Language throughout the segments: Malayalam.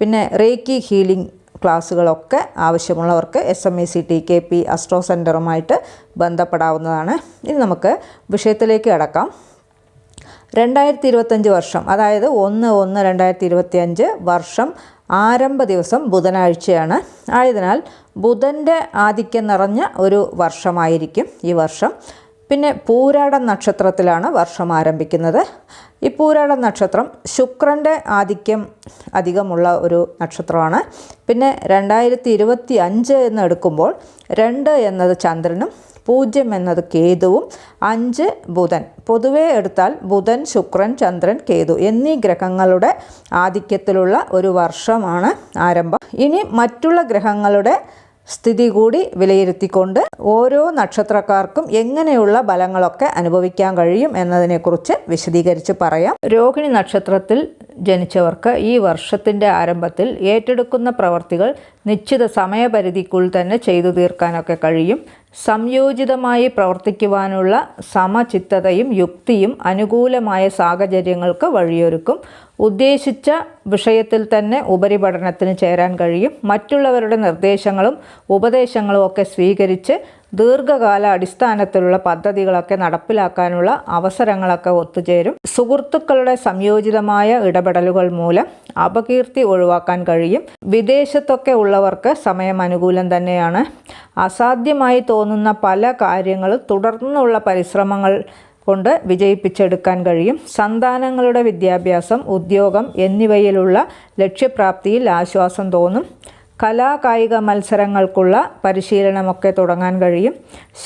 പിന്നെ റേക്കി ഹീലിംഗ് ക്ലാസ്സുകളൊക്കെ ആവശ്യമുള്ളവർക്ക് S M E C T K P astro സെന്ററുമായിട്ട് ബന്ധപ്പെടാവുന്നതാണ്. ഇനി നമുക്ക് വിഷയത്തിലേക്ക് കടക്കാം. രണ്ടായിരത്തി ഇരുപത്തഞ്ച് വർഷം അതായത് ഒന്ന് ഒന്ന് രണ്ടായിരത്തി ഇരുപത്തി അഞ്ച് വർഷം ആരംഭ ദിവസം ബുധനാഴ്ചയാണ്. ആയതിനാൽ ബുധന്റെ ആധിക്യം നിറഞ്ഞ ഒരു വർഷമായിരിക്കും ഈ വർഷം. പിന്നെ പൂരാട നക്ഷത്രത്തിലാണ് വർഷം ആരംഭിക്കുന്നത്. ഈ പൂരാട നക്ഷത്രം ശുക്രന്റെ ആധിക്യം അധികമുള്ള ഒരു നക്ഷത്രമാണ്. പിന്നെ രണ്ടായിരത്തി ഇരുപത്തി അഞ്ച് എന്ന് എടുക്കുമ്പോൾ രണ്ട് എന്നത് ചന്ദ്രനും പൂജ്യം എന്നത് കേതുവും അഞ്ച് ബുധൻ. പൊതുവെ എടുത്താൽ ബുധൻ ശുക്രൻ ചന്ദ്രൻ കേതു എന്നീ ഗ്രഹങ്ങളുടെ ആധിക്യത്തിലുള്ള ഒരു വർഷമാണ് ആരംഭം. ഇനി മറ്റുള്ള ഗ്രഹങ്ങളുടെ സ്ഥിതി കൂടി വിലയിരുത്തിക്കൊണ്ട് ഓരോ നക്ഷത്രക്കാർക്കും എങ്ങനെയുള്ള ബലങ്ങളൊക്കെ അനുഭവിക്കാൻ കഴിയും എന്നതിനെക്കുറിച്ച് വിശദീകരിച്ച് പറയാം. രോഹിണി നക്ഷത്രത്തിൽ ജനിച്ചവർക്ക് ഈ വർഷത്തിന്റെ ആരംഭത്തിൽ ഏറ്റെടുക്കുന്ന പ്രവർത്തികൾ നിശ്ചിത സമയപരിധിക്കുള്ളിൽ തന്നെ ചെയ്തു തീർക്കാനൊക്കെ കഴിയും. സംയോജിതമായി പ്രവർത്തിക്കുവാനുള്ള സമചിത്തതയും യുക്തിയും അനുകൂലമായ സാഹചര്യങ്ങൾക്ക് വഴിയൊരുക്കും. ഉദ്ദേശിച്ച വിഷയത്തിൽ തന്നെ ഉപരിപഠനത്തിന് ചേരാൻ കഴിയും. മറ്റുള്ളവരുടെ നിർദ്ദേശങ്ങളും ഉപദേശങ്ങളും ഒക്കെ സ്വീകരിച്ച് ദീർഘകാല അടിസ്ഥാനത്തിലുള്ള പദ്ധതികളൊക്കെ നടപ്പിലാക്കാനുള്ള അവസരങ്ങളൊക്കെ ഒത്തുചേരും. സുഹൃത്തുക്കളുടെ സംയോജിതമായ ഇടപെടലുകൾ മൂലം അപകീർത്തി ഒഴിവാക്കാൻ കഴിയും. വിദേശത്തൊക്കെ ഉള്ളവർക്ക് സമയം അനുകൂലം തന്നെയാണ്. അസാധ്യമായി തോന്നുന്ന പല കാര്യങ്ങളും തുടർന്നുള്ള പരിശ്രമങ്ങൾ കൊണ്ട് വിജയിപ്പിച്ചെടുക്കാൻ കഴിയും. സന്താനങ്ങളുടെ വിദ്യാഭ്യാസം ഉദ്യോഗം എന്നിവയിലുള്ള ലക്ഷ്യപ്രാപ്തിയിൽ ആശ്വാസം തോന്നും. കലാകായിക മത്സരങ്ങൾക്കുള്ള പരിശീലനമൊക്കെ തുടങ്ങാൻ കഴിയും.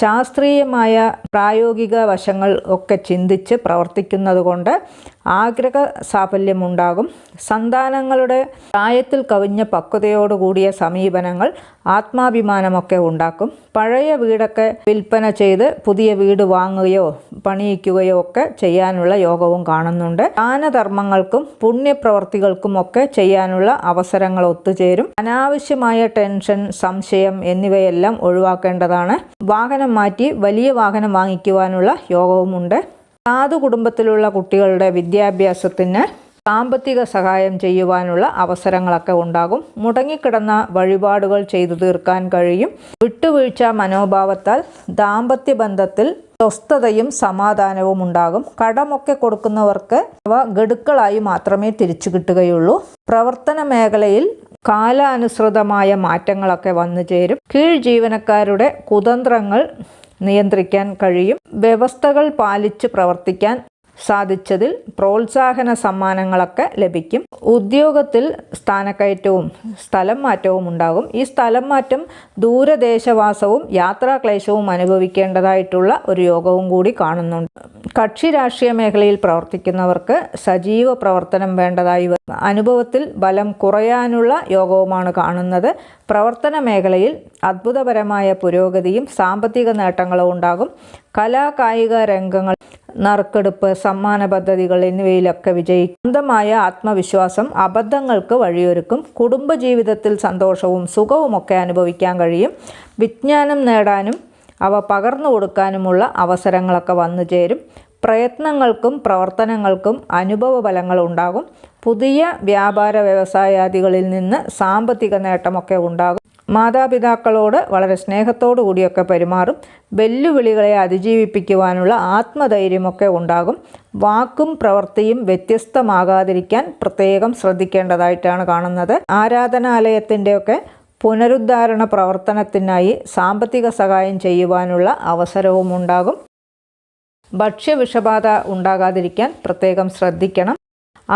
ശാസ്ത്രീയമായ പ്രായോഗിക വശങ്ങൾ ഒക്കെ ചിന്തിച്ച് പ്രവർത്തിക്കുന്നതുകൊണ്ട് ആഗ്രഹ സാഫല്യമുണ്ടാകും സന്താനങ്ങളുടെ പ്രായത്തിൽ കവിഞ്ഞ പക്വതയോടുകൂടിയ സമീപനങ്ങൾ ആത്മാഭിമാനമൊക്കെ ഉണ്ടാക്കും. പഴയ വീടൊക്കെ വിൽപ്പന ചെയ്ത് പുതിയ വീട് വാങ്ങുകയോ പണിയിക്കുകയോ ഒക്കെ ചെയ്യാനുള്ള യോഗവും കാണുന്നുണ്ട്. ദാനധർമ്മങ്ങൾക്കും പുണ്യപ്രവർത്തികൾക്കും ഒക്കെ ചെയ്യാനുള്ള അവസരങ്ങൾ ഒത്തുചേരും. അനാവശ്യമായ ടെൻഷൻ സംശയം എന്നിവയെല്ലാം ഒഴിവാക്കേണ്ടതാണ്. വാഹനം മാറ്റി വലിയ വാഹനം വാങ്ങിക്കുവാനുള്ള യോഗവുമുണ്ട്. സാധു കുടുംബത്തിലുള്ള കുട്ടികളുടെ വിദ്യാഭ്യാസത്തിന് സാമ്പത്തിക സഹായം ചെയ്യുവാനുള്ള അവസരങ്ങളൊക്കെ ഉണ്ടാകും. മുടങ്ങിക്കിടന്ന വഴിപാടുകൾ ചെയ്തു തീർക്കാൻ കഴിയും. വിട്ടുവീഴ്ച മനോഭാവത്താൽ ദാമ്പത്യ ബന്ധത്തിൽ സ്വസ്ഥതയും സമാധാനവും ഉണ്ടാകും. കടമൊക്കെ കൊടുക്കുന്നവർക്ക് അവ ഗഡുക്കളായി മാത്രമേ തിരിച്ചു കിട്ടുകയുള്ളൂ. പ്രവർത്തന മേഖലയിൽ കാലാനുസൃതമായ മാറ്റങ്ങളൊക്കെ വന്നു ചേരും. കീഴ് ജീവനക്കാരുടെ കുതന്ത്രങ്ങൾ നിയന്ത്രിക്കാൻ കഴിയും. വ്യവസ്ഥകൾ പാലിച്ച് പ്രവർത്തിക്കാൻ സാധിച്ചതിൽ പ്രോത്സാഹന സമ്മാനങ്ങളൊക്കെ ലഭിക്കും. ഉദ്യോഗത്തിൽ സ്ഥാനക്കയറ്റവും സ്ഥലം മാറ്റവും ഉണ്ടാകും. ഈ സ്ഥലം മാറ്റം ദൂരദേശവാസവും യാത്രാക്ലേശവും അനുഭവിക്കേണ്ടതായിട്ടുള്ള ഒരു യോഗവും കൂടി കാണുന്നുണ്ട്. കക്ഷി രാഷ്ട്രീയ മേഖലയിൽ പ്രവർത്തിക്കുന്നവർക്ക് സജീവ പ്രവർത്തനം വേണ്ടതായി അനുഭവത്തിൽ ബലം കുറയാനുള്ള യോഗവുമാണ് കാണുന്നത്. പ്രവർത്തന മേഖലയിൽ അത്ഭുതപരമായ പുരോഗതിയും സാമ്പത്തിക നേട്ടങ്ങളും ഉണ്ടാകും. കലാകായിക രംഗങ്ങൾ നറുക്കെടുപ്പ് സമ്മാന പദ്ധതികൾ എന്നിവയിലൊക്കെ വിജയിക്കും സ്വന്തമായ ആത്മവിശ്വാസം അബദ്ധങ്ങൾക്ക് വഴിയൊരുക്കും. കുടുംബജീവിതത്തിൽ സന്തോഷവും സുഖവുമൊക്കെ അനുഭവിക്കാൻ കഴിയും. വിജ്ഞാനം നേടാനും അവ പകർന്നു കൊടുക്കാനുമുള്ള അവസരങ്ങളൊക്കെ വന്നു ചേരും. പ്രയത്നങ്ങൾക്കും പ്രവർത്തനങ്ങൾക്കും അനുഭവ ഫലങ്ങൾ ഉണ്ടാകും. പുതിയ വ്യാപാര വ്യവസായാദികളിൽ നിന്ന് സാമ്പത്തിക നേട്ടമൊക്കെ ഉണ്ടാകും. മാതാപിതാക്കളോട് വളരെ സ്നേഹത്തോടു കൂടിയൊക്കെ പെരുമാറും. വെല്ലുവിളികളെ അതിജീവിപ്പിക്കുവാനുള്ള ആത്മധൈര്യമൊക്കെ ഉണ്ടാകും. വാക്കും പ്രവൃത്തിയും വ്യത്യസ്തമാകാതിരിക്കാൻ പ്രത്യേകം ശ്രദ്ധിക്കേണ്ടതായിട്ടാണ് കാണുന്നത്. ആരാധനാലയത്തിന്റെയൊക്കെ പുനരുദ്ധാരണ പ്രവർത്തനത്തിനായി സാമ്പത്തിക സഹായം ചെയ്യുവാനുള്ള അവസരവും ഉണ്ടാകും ഭക്ഷ്യവിഷബാധ ഉണ്ടാകാതിരിക്കാൻ പ്രത്യേകം ശ്രദ്ധിക്കണം.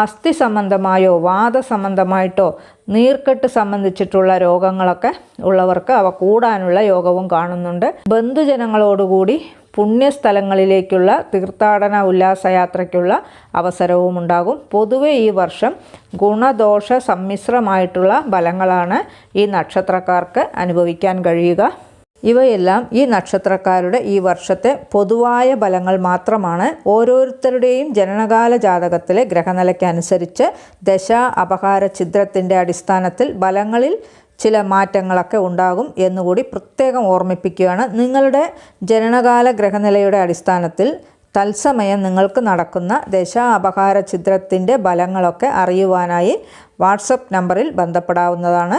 അസ്ഥി സംബന്ധമായോ വാദ സംബന്ധമായിട്ടോ നീർക്കെട്ട് സംബന്ധിച്ചിട്ടുള്ള രോഗങ്ങളൊക്കെ ഉള്ളവർക്ക് അവ കൂടാനുള്ള യോഗവും കാണുന്നുണ്ട്. ബന്ധുജനങ്ങളോടുകൂടി പുണ്യസ്ഥലങ്ങളിലേക്കുള്ള തീർത്ഥാടന ഉല്ലാസയാത്രയ്ക്കുള്ള അവസരവും ഉണ്ടാകും. പൊതുവെ ഈ വർഷം ഗുണദോഷ സമ്മിശ്രമായിട്ടുള്ള ഫലങ്ങളാണ് ഈ നക്ഷത്രക്കാർക്ക് അനുഭവിക്കാൻ കഴിയുക. ഇവയെല്ലാം ഈ നക്ഷത്രക്കാരുടെ ഈ വർഷത്തെ പൊതുവായ ഫലങ്ങൾ മാത്രമാണ്. ഓരോരുത്തരുടെയും ജനനകാല ജാതകത്തിലെ ഗ്രഹനിലയ്ക്കനുസരിച്ച് ദശ അപഹാര ഛിദ്രത്തിന്റെ അടിസ്ഥാനത്തിൽ ഫലങ്ങളിൽ ചില മാറ്റങ്ങളൊക്കെ ഉണ്ടാകും എന്നുകൂടി പ്രത്യേകം ഓർമ്മിപ്പിക്കുകയാണ്. നിങ്ങളുടെ ജനനകാല ഗ്രഹനിലയുടെ അടിസ്ഥാനത്തിൽ തത്സമയം നിങ്ങൾക്ക് നടക്കുന്ന ദശ അപഹാര ഛിദ്രത്തിന്റെ ഫലങ്ങളൊക്കെ അറിയുവാനായി വാട്സപ്പ് നമ്പറിൽ ബന്ധപ്പെടാവുന്നതാണ്.